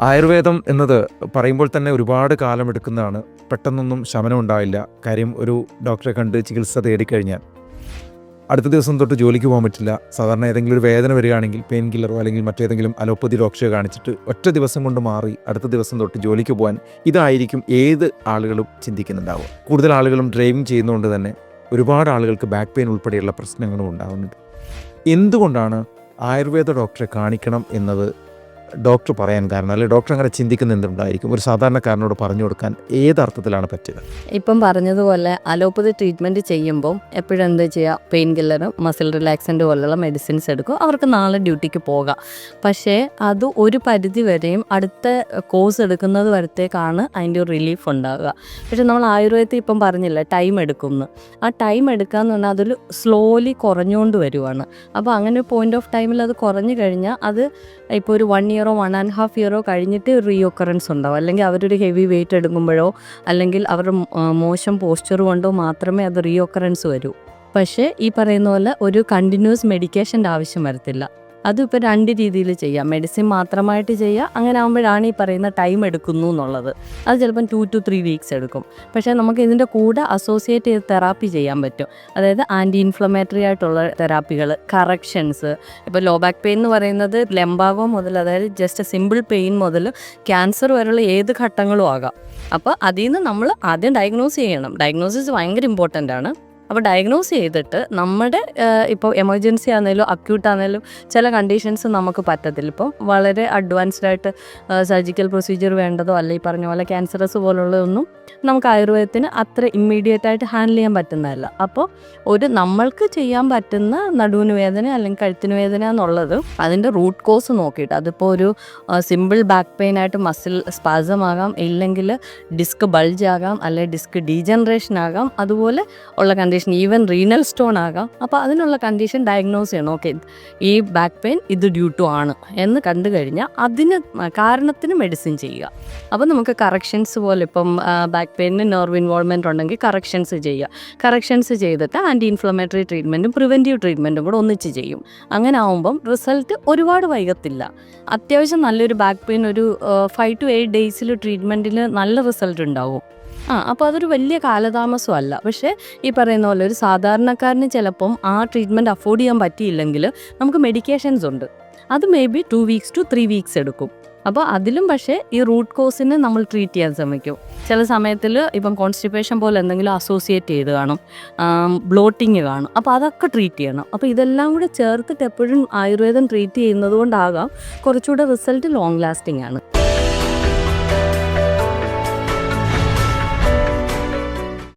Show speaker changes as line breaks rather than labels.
ആയുർവേദം എന്നത് പറയുമ്പോൾ തന്നെ ഒരുപാട് കാലം എടുക്കുന്നതാണ് പെട്ടെന്നൊന്നും ശമനം ഉണ്ടാവില്ല കാര്യം ഒരു ഡോക്ടറെ കണ്ട് ചികിത്സ തേടിക്കഴിഞ്ഞാൽ. അടുത്ത ദിവസം തൊട്ട് ജോലിക്ക് പോകാൻ പറ്റില്ല. സാധാരണ ഏതെങ്കിലും ഒരു വേദന വരികയാണെങ്കിൽ പെയിൻ കില്ലറോ അല്ലെങ്കിൽ മറ്റേതെങ്കിലും അലോപ്പതി ഡോക്ടറെ കാണിച്ചിട്ട് ഒറ്റ ദിവസം കൊണ്ട് മാറി അടുത്ത ദിവസം തൊട്ട് ജോലിക്ക് പോകാൻ ഇതായിരിക്കും ഏത് ആളുകളും ചിന്തിക്കുന്നുണ്ടാവുക. കൂടുതൽ ആളുകളും ഡ്രൈവിംഗ് ചെയ്യുന്നതുകൊണ്ട് തന്നെ ഒരുപാട് ആളുകൾക്ക് ബാക്ക് പെയിൻ ഉൾപ്പെടെയുള്ള പ്രശ്നങ്ങളും ഉണ്ടാകുന്നുണ്ട് എന്തുകൊണ്ടാണ് ആയുർവേദ ഡോക്ടറെ കാണിക്കണം എന്നത് ഡോക്ടർ പറയാൻ കാരണം അല്ലെങ്കിൽ ഡോക്ടർ അങ്ങനെ ചിന്തിക്കുന്ന എന്തുണ്ടായിരിക്കും? ഒരു സാധാരണക്കാരനോട് പറഞ്ഞു കൊടുക്കാൻ ഏത് അർത്ഥത്തിലാണ് പറ്റുക
ഇപ്പം പറഞ്ഞതുപോലെ അലോപ്പതി ട്രീറ്റ്മെന്റ് ചെയ്യുമ്പോൾ എപ്പോഴും എന്താ ചെയ്യുക? പെയിൻ കില്ലറും മസിൽ റിലാക്സന്റ് പോലുള്ള മെഡിസിൻസ് എടുക്കും അവർക്ക് നാളെ ഡ്യൂട്ടിക്ക് പോകാം. പക്ഷേ അത് ഒരു പരിധി വരെയും അടുത്ത കോഴ്സ് എടുക്കുന്നത് വരത്തേക്കാണ് അതിന്റെ ഒരു റിലീഫ് ഉണ്ടാകുക പക്ഷേ നമ്മൾ ആയുർവേദത്തിൽ ഇപ്പം പറഞ്ഞില്ല ടൈം എടുക്കുമെന്ന്. ആ ടൈം എടുക്കുക എന്ന് പറഞ്ഞാൽ അതിൽ സ്ലോലി കുറഞ്ഞുകൊണ്ട് വരുവാണ്. അപ്പോൾ അങ്ങനെ ഒരു പോയിന്റ് ഓഫ് ടൈമിൽ അത് കുറഞ്ഞു കഴിഞ്ഞാൽ അത് ഇപ്പോൾ ഒരു വൺ ഇയറോ വൺ ആൻഡ് ഹാഫ് ഇയറോ കഴിഞ്ഞിട്ട് റീഒക്കറൻസ് ഉണ്ടാവും. അല്ലെങ്കിൽ അവരൊരു ഹെവി വെയിറ്റ് എടുക്കുമ്പോഴോ അല്ലെങ്കിൽ അവരുടെ മോശം പോസ്ചർ കൊണ്ടോ മാത്രമേ അത് റീഒക്കറൻസ് വരൂ. പക്ഷേ ഈ പറയുന്ന പോലെ ഒരു കണ്ടിന്യൂസ് മെഡിക്കേഷന്റെ ആവശ്യം വരത്തില്ല. അതും ഇപ്പോൾ രണ്ട് രീതിയിൽ ചെയ്യാം. മെഡിസിൻ മാത്രമായിട്ട് ചെയ്യുക. അങ്ങനെ ആകുമ്പോഴാണ് ഈ പറയുന്ന ടൈം എടുക്കുന്നു എന്നുള്ളത്. അത് ചിലപ്പം ടു ടു ത്രീ വീക്സ് എടുക്കും. പക്ഷേ നമുക്ക് ഇതിന്റെ കൂടെ അസോസിയേറ്റ് ചെയ്ത് തെറാപ്പി ചെയ്യാൻ പറ്റും. അതായത് ആന്റി ഇൻഫ്ലമേറ്ററി ആയിട്ടുള്ള തെറാപ്പികൾ കറക്ഷൻസ് ഇപ്പോൾ ലോ ബാക്ക് പെയിൻ എന്ന് പറയുന്നത് ലംബാവോ മുതൽ അതായത് ജസ്റ്റ് സിമ്പിൾ പെയിൻ മുതൽ ക്യാൻസർ വരെയുള്ള ഏത് ഘട്ടങ്ങളും ആകാം. അപ്പോൾ അതിൽ നിന്ന് നമ്മൾ ആദ്യം ഡയഗ്നോസ് ചെയ്യണം. ഡയഗ്നോസിസ് ഭയങ്കര ഇമ്പോർട്ടന്റ് ആണ്. അപ്പോൾ ഡയഗ്നോസ് ചെയ്തിട്ട് നമ്മുടെ ഇപ്പോൾ എമർജൻസി ആണെങ്കിലും അക്യൂട്ട് ആണെങ്കിലും ചില കണ്ടീഷൻസ് നമുക്ക് പറ്റത്തില്ല. ഇപ്പം വളരെ അഡ്വാൻസ്ഡ് ആയിട്ട് സർജിക്കൽ പ്രൊസീജിയർ വേണ്ടതോ അല്ല ഈ പറഞ്ഞ പോലെ ക്യാൻസറസ് പോലുള്ളതൊന്നും നമുക്ക് ആയുർവേദത്തിന് അത്ര ഇമ്മീഡിയറ്റ് ആയിട്ട് ഹാൻഡിൽ ചെയ്യാൻ പറ്റുന്നതല്ല. അപ്പോൾ ഒരു നമ്മൾക്ക് ചെയ്യാൻ പറ്റുന്ന നടുവിന് വേദന അല്ലെങ്കിൽ കഴുത്തിന് വേദന എന്നുള്ളത് അതിന്റെ റൂട്ട് കോസ് നോക്കിയിട്ട് അതിപ്പോൾ ഒരു സിമ്പിൾ ബാക്ക് പെയിൻ ആയിട്ട് മസിൽ സ്പാസം ആകാം ഇല്ലെങ്കിൽ ഡിസ്ക് ബൾജ് ആകാം അല്ലെങ്കിൽ ഡിസ്ക് ഡീജനറേഷൻ ആകാം അതുപോലെ ഉള്ള കണ്ടീഷൻ ഈവൻ റീനൽ സ്റ്റോൺ ആകാം. അപ്പോൾ അതിനുള്ള കണ്ടീഷൻ ഡയഗ്നോസ് ചെയ്യണം. ഓക്കെ ഈ ബാക്ക് പെയിൻ ഇത് ഡ്യൂ ടു ആണ് എന്ന് കണ്ടു കഴിഞ്ഞാൽ അതിന് കാരണത്തിന് മെഡിസിൻ ചെയ്യുക. അപ്പോൾ നമുക്ക് കറക്ഷൻസ് പോലെ ഇപ്പം ബാക്ക് പെയിനിന് നെർവ് ഇൻവോൾവ്മെന്റ് ഉണ്ടെങ്കിൽ കറക്ഷൻസ് ചെയ്യുക. കറക്ഷൻസ് ചെയ്തിട്ട് ആന്റി ഇൻഫ്ലമേറ്ററി ട്രീറ്റ്മെന്റും പ്രിവെന്റീവ് ട്രീറ്റ്മെന്റും കൂടെ ഒന്നിച്ച് ചെയ്യും. അങ്ങനെ ആവുമ്പം റിസൾട്ട് ഒരുപാട് വൈകത്തില്ല. അത്യാവശ്യം നല്ലൊരു ബാക്ക് പെയിൻ ഒരു ഫൈവ് ടു എയ്റ്റ് ഡേയ്സിൽ ട്രീറ്റ്മെന്റിൽ നല്ല റിസൾട്ട് ഉണ്ടാവും. ആ അപ്പോൾ അതൊരു വലിയ കാലതാമസമല്ല. പക്ഷേ ഈ പറയുന്ന പോലെ ഒരു സാധാരണക്കാരന് ചിലപ്പം ആ ട്രീറ്റ്മെന്റ് അഫോർഡ് ചെയ്യാൻ പറ്റിയില്ലെങ്കിൽ നമുക്ക് മെഡിക്കേഷൻസ് ഉണ്ട്. അത് may be two weeks to three weeks എടുക്കും. അപ്പോൾ അതിലും പക്ഷേ ഈ റൂട്ട് കോസിനെ നമ്മൾ ട്രീറ്റ് ചെയ്യാൻ ശ്രമിക്കും. ചില സമയത്തിൽ ഇപ്പം കോൺസ്റ്റിപ്പേഷൻ പോലെ എന്തെങ്കിലും അസോസിയേറ്റ് ചെയ്ത് കാണും. ബ്ലോട്ടിങ് കാണും. അപ്പോൾ അതൊക്കെ ട്രീറ്റ് ചെയ്യണം. അപ്പോൾ ഇതെല്ലാം കൂടെ ചേർത്തിട്ട് എപ്പോഴും ആയുർവേദം ട്രീറ്റ് ചെയ്യുന്നത് കൊണ്ടാകാം. കുറച്ചുകൂടെ റിസൾട്ട് ലോങ് ലാസ്റ്റിംഗ് ആണ്.